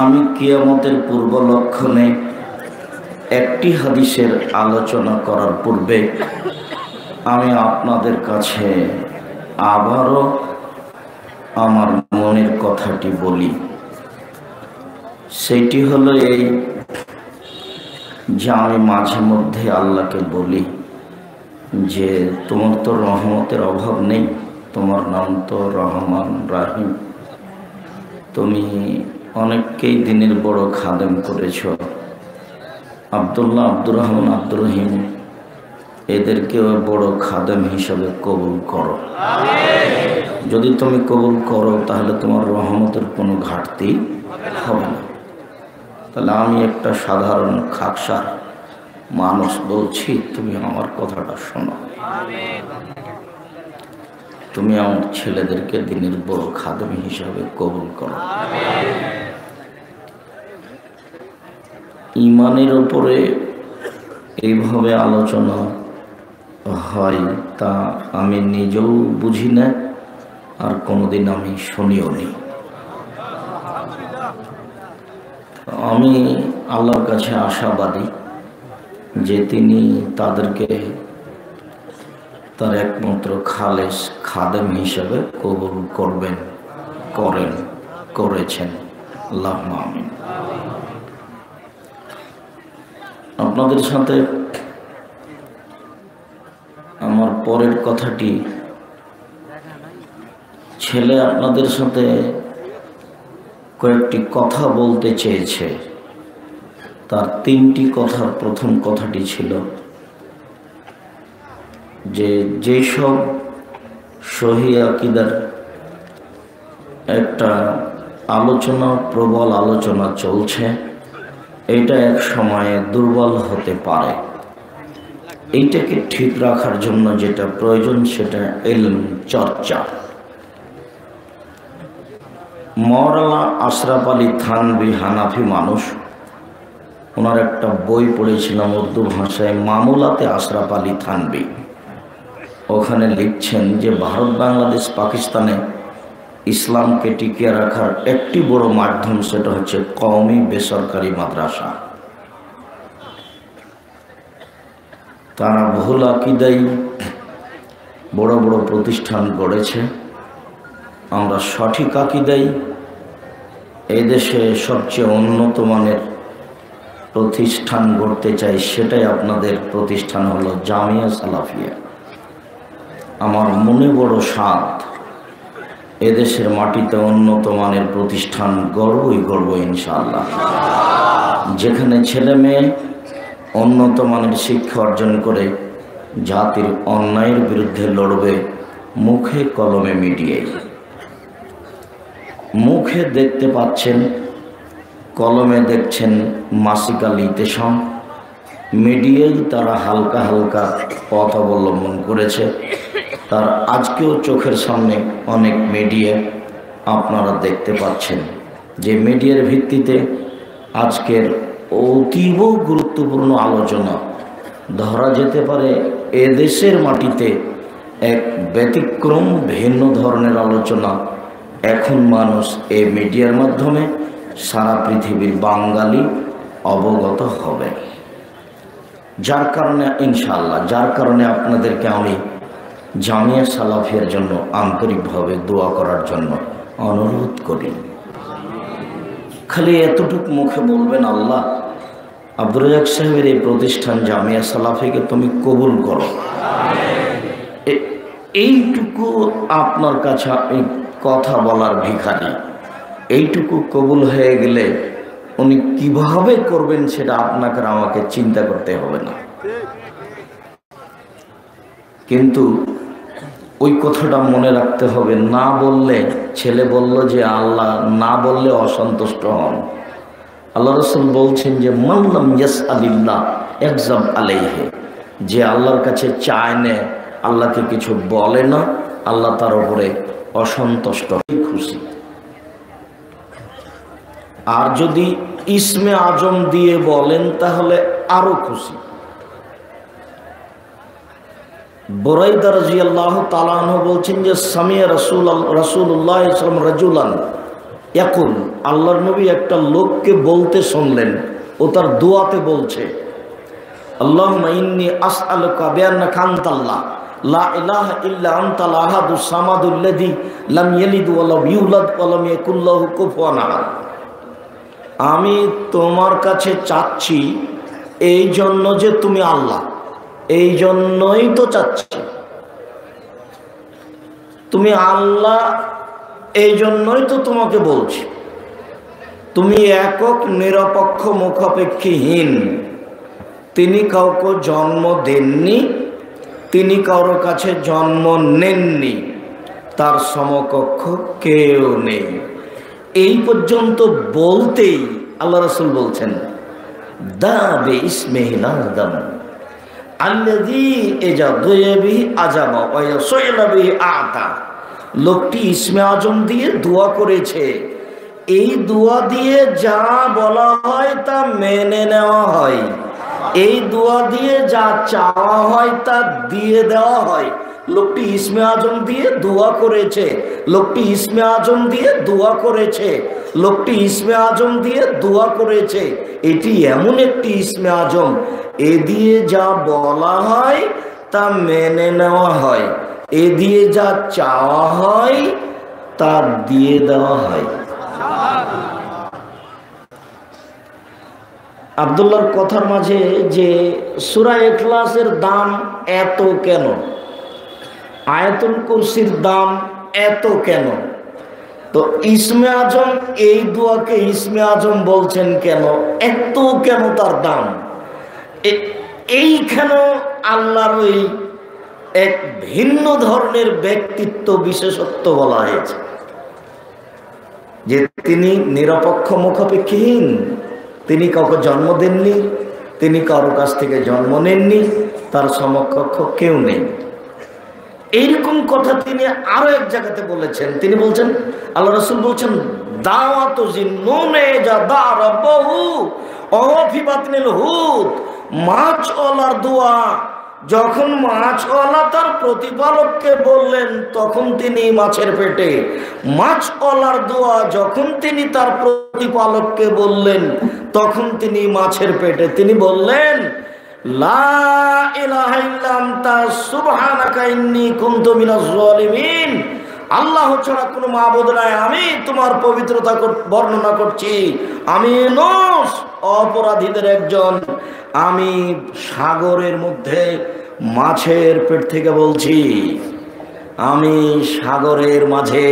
আমি কিয়ামতের পূর্ব লক্ষণে একটি হাদিসের আলোচনা করার পূর্বে আমি আপনাদের কাছে আবারও আমার মনের কথাটি বলি। সেটি হলো এই যে আমি মাঝে মধ্যে আল্লাহকে বলি যে, তোমার তো রহমতের অভাব নেই, তোমার নাম তো রহমান রাহিম। তুমি অনেককেই দিনের বড় খাদেম করেছ। আবদুল্লাহ আব্দুর রহমান আব্দুর রহিম এদেরকেও বড় খাদেম হিসাবে কবুল করো। যদি তুমি কবুল করো তাহলে তোমার রহমতের কোনো ঘাটতি হবে না। তাহলে আমি একটা সাধারণ খাকসার মানুষ বলছি তুমি আমার কথাটা শোনো। তুমি আমার ছেলেদেরকে দিনের বড় খাদম হিসাবে কবুল করো। ইমানের ওপরে এইভাবে আলোচনা হয় তা আমি নিজেও বুঝি না, আর কোনোদিন আমি শুনিও নি। আমি আল্লাহর কাছে আশাবাদী যে তিনি তাদেরকে তার একমাত্র খালেস খাদেম হিসেবে কবুল করবেন, করেন, করেছেন। আপনাদের সাথে আমার পরের কথাটি, ছেলে আপনাদের সাথে কয়েকটি কথা বলতে চেয়েছে। তার তিনটি কথার প্রথম কথাটি ছিল যে যেসব সহি আকিদার একটা আলোচনা, প্রবল আলোচনা চলছে, এটা এক সময়ে দুর্বল হতে পারে। এইটাকে ঠিক রাখার জন্য যেটা প্রয়োজন, সেটা এলম চর্চা। মরালা আশরাফ আলী থানবি হানাফি মানুষ, ওনার একটা বই পড়েছিলাম উর্দু ভাষায়, মামুলাতে আশরাফ আলী থানবি ওখানে লিখছেন যে ভারত, বাংলাদেশ, পাকিস্তানে ইসলামকে টিকিয়ে রাখার একটি বড় মাধ্যম সেটা হচ্ছে কওমি বেসরকারি মাদ্রাসা। তারা ভুল আকিদাই বড় বড় প্রতিষ্ঠান গড়েছে। আমরা সঠিক আকিদাই এদেশে সবচেয়ে উন্নত মানের প্রতিষ্ঠান গড়তে চাই, সেটাই আপনাদের প্রতিষ্ঠান হলো জামিয়া সালাফিয়া। আমার মনে বড় স্বাদ। এদেশের মাটিতে উন্নত মানের প্রতিষ্ঠান গর্বই গর্ব ইনশাল্লাহ যেখানে ছেলে মেয়ে উন্নত মানের শিক্ষা অর্জন করে জাতির অন্যায়ের বিরুদ্ধে লড়বে মুখে কলমে মিডিয়ায়। মুখে দেখতে পাচ্ছেন, কলমে দেখছেন মাসিকাল ইতেশন মিডিয়ায় তারা হালকা হালকা পথ অবলম্বন করেছে। তার আজকেও চোখের সামনে অনেক মিডিয়া আপনারা দেখতে পাচ্ছেন। যে মিডিয়ার ভিত্তিতে আজকের অতীব গুরুত্বপূর্ণ আলোচনা ধরা যেতে পারে এদেশের মাটিতে এক ব্যতিক্রম ভিন্ন ধরনের আলোচনা। এখন মানুষ এই মিডিয়ার মাধ্যমে সারা পৃথিবীর বাঙালি অবগত হবে। যার কারণে ইনশাল্লাহ যার কারণে আপনাদেরকে আমি জামিয়া সালাফিয়ার জন্য আন্তরিকভাবে দোয়া করার জন্য অনুরোধ করি। খালি এতটুক মুখে বলবেন, আল্লাহ, আব্দুর রাজাক সাহেবের এই প্রতিষ্ঠান জামিয়া সালাফিকে তুমি কবুল করো। এইটুকু আপনার কাছে এই কথা বলার ভিখারি এইটুকু কবুল হয়ে গেলে উনি কীভাবে করবেন সেটা আপনাকে আমাকে চিন্তা করতে হবে না। কিন্তু ওই কথাটা মনে রাখতে হবে। না বললে, ছেলে বলল যে আল্লাহ, না বললে অসন্তুষ্ট হন। আল্লাহ রসুল বলছেন যে মাল্লাম ইয়াস আলিল্লাহ একজাম আলাইহে। যে আল্লাহর কাছে চায় নে, আল্লাহকে কিছু বলে না, আল্লাহ তার উপরে অসন্তুষ্ট খুশি। আর যদি ইসমে আজম দিয়ে বলেন, তাহলে আরও খুশি। বোরাইদা রাজি আল্লাহ তালাহ বলছেন যে, সামিয়া রসুল রসুল্লাহ ইসলাম রাজুলান। এখন আল্লাহর নবী একটা লোককে বলতে শুনলেন, ও তার দোয়াতে বলছে আল্লাহ ইন্নি আসআলুকা বিআন্না কান্তাল্লাহ লা ইলাহা ইল্লা আনতাল আহাদুস সামাদুল্লাযী লাম ইয়ালিদ ওয়া লাম ইউলাদ ওয়া লাম ইয়াকুল লাহু কুফুয়ান আহাদ। আমি তোমার কাছে চাচ্ছি, এই জন্য যে তুমি আল্লাহ এই জন্যই তো চাচ্ছি। তুমি আল্লাহ এই জন্যই তো তোমাকে বলছি। তুমি একক, নিরপেক্ষ, মুখাপেক্ষীহীন। তিনি কাউকে জন্ম দেননি, তিনি কারোর কাছে জন্ম নেননি, তার সমকক্ষ কেউ নেই। এই পর্যন্ত বলতেই আল্লাহ রসুল বলছেন, দাবে ইসমেহিনা দাম লোকটি ইসমে আজম দিয়ে দোয়া করেছে। এই দোয়া দিয়ে যা বলা হয় তা মেনে নেওয়া হয়। এই দোয়া দিয়ে যা চাওয়া হয় তা দিয়ে দেওয়া হয়। লোকটি ইসমে আজম দিয়ে দোয়া করেছে। লোকটি ইসমে আজম দিয়ে দোয়া করেছে। লোকটি ইসমে আজম দিয়ে দোয়া করেছে। এটি এমন একটি ইসমে আজম এ দিয়ে যা বলা হয়, তা মেনে নেওয়া হয়। এ দিয়ে যা চাওয়া হয়, তা দিয়ে দেওয়া হয়। আবদুল্লার কথার মাঝে যে সুরা এখলাসের দাম এত কেন? আয়াতুল কুরসির দাম এত কেন? তো ইসমে আজম এই দোয়াকে ইসমে আজম বলছেন কেন? এত কেন তার দাম? এইখানে আল্লাহর ওই এক ভিন্ন ধরনের ব্যক্তিত্ব বিশেষত্ব বলা হয়েছে। যে তিনি নিরপেক্ষ মুখাপেক্ষীহীন, তিনি কাউকে জন্ম দেননি, তিনি কারও কাছ থেকে জন্ম নেননি, তার সমকক্ষ কেউ নেই। এইরকম কথা তিনি আরও এক জায়গাতে বলেছেন। তিনি বলছেন, আল্লাহ রসুল বলছেন দাওয়াত রব্বাহু অফিবাতনিল হুদ মাছ ওলার দোয়া। যখন মাছওয়ালা তার প্রতিপালককে বললেন, তখন তিনি মাছের পেটে। মাছওয়ালার দোয়া যখন তিনি তার প্রতিপালককে বললেন, তখন তিনি মাছের পেটে। তিনি বললেন, লা ইলাহা ইল্লা আনতা সুবহানাকা ইন্নী কুনতু মিনাজ জালিমিন আল্লাহ ছাড়া কোনো মাবুদ নাই। আমি তোমার পবিত্রতা বর্ণনা করছি। আমি নোস অপরাধীদের একজন। আমি সাগরের মধ্যে মাছের পেট থেকে বলছি, আমি সাগরের মাঝে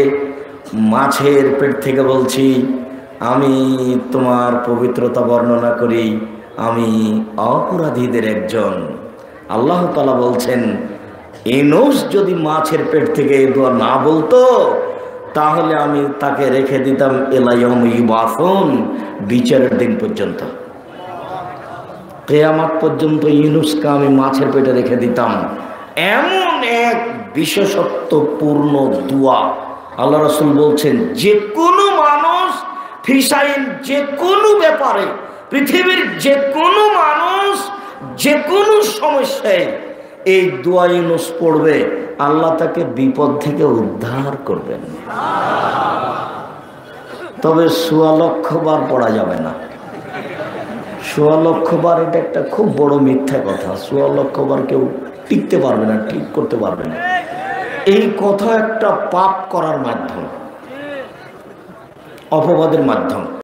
মাছের পেট থেকে বলছি, আমি তোমার পবিত্রতা বর্ণনা করি, আমি অপরাধীদের একজন। আল্লাহ তালা বলছেন এনোস যদি মাছের পেট থেকে এ দোয়া না বলতো, তাহলে আমি তাকে রেখে দিতাম এলাইম ইবাফন বিচারের দিন পর্যন্ত। কেয়ামাত পর্যন্ত ইনুসকে আমি মাছের পেটে রেখে দিতাম। এমন এক বিশেষত্বপূর্ণ দোয়া আল্লাহ রসুল বলছেন যে কোনো মানুষ ফিসাইন যে কোনো ব্যাপারে, পৃথিবীর যে কোনো মানুষ যে কোনো সমস্যায় এই দোয়া ইউনুস পড়বে, আল্লাহ তাকে বিপদ থেকে উদ্ধার করবেন। তবে সোয়া লক্ষ বার পড়া যাবে না। সোয়া লক্ষ বার এটা একটা খুব বড় মিথ্যা কথা। সোয়া লক্ষ বার কেউ টিকতে পারবে না, ঠিক করতে পারবে না। এই কথা একটা পাপ করার মাধ্যম, অপবাদের মাধ্যম।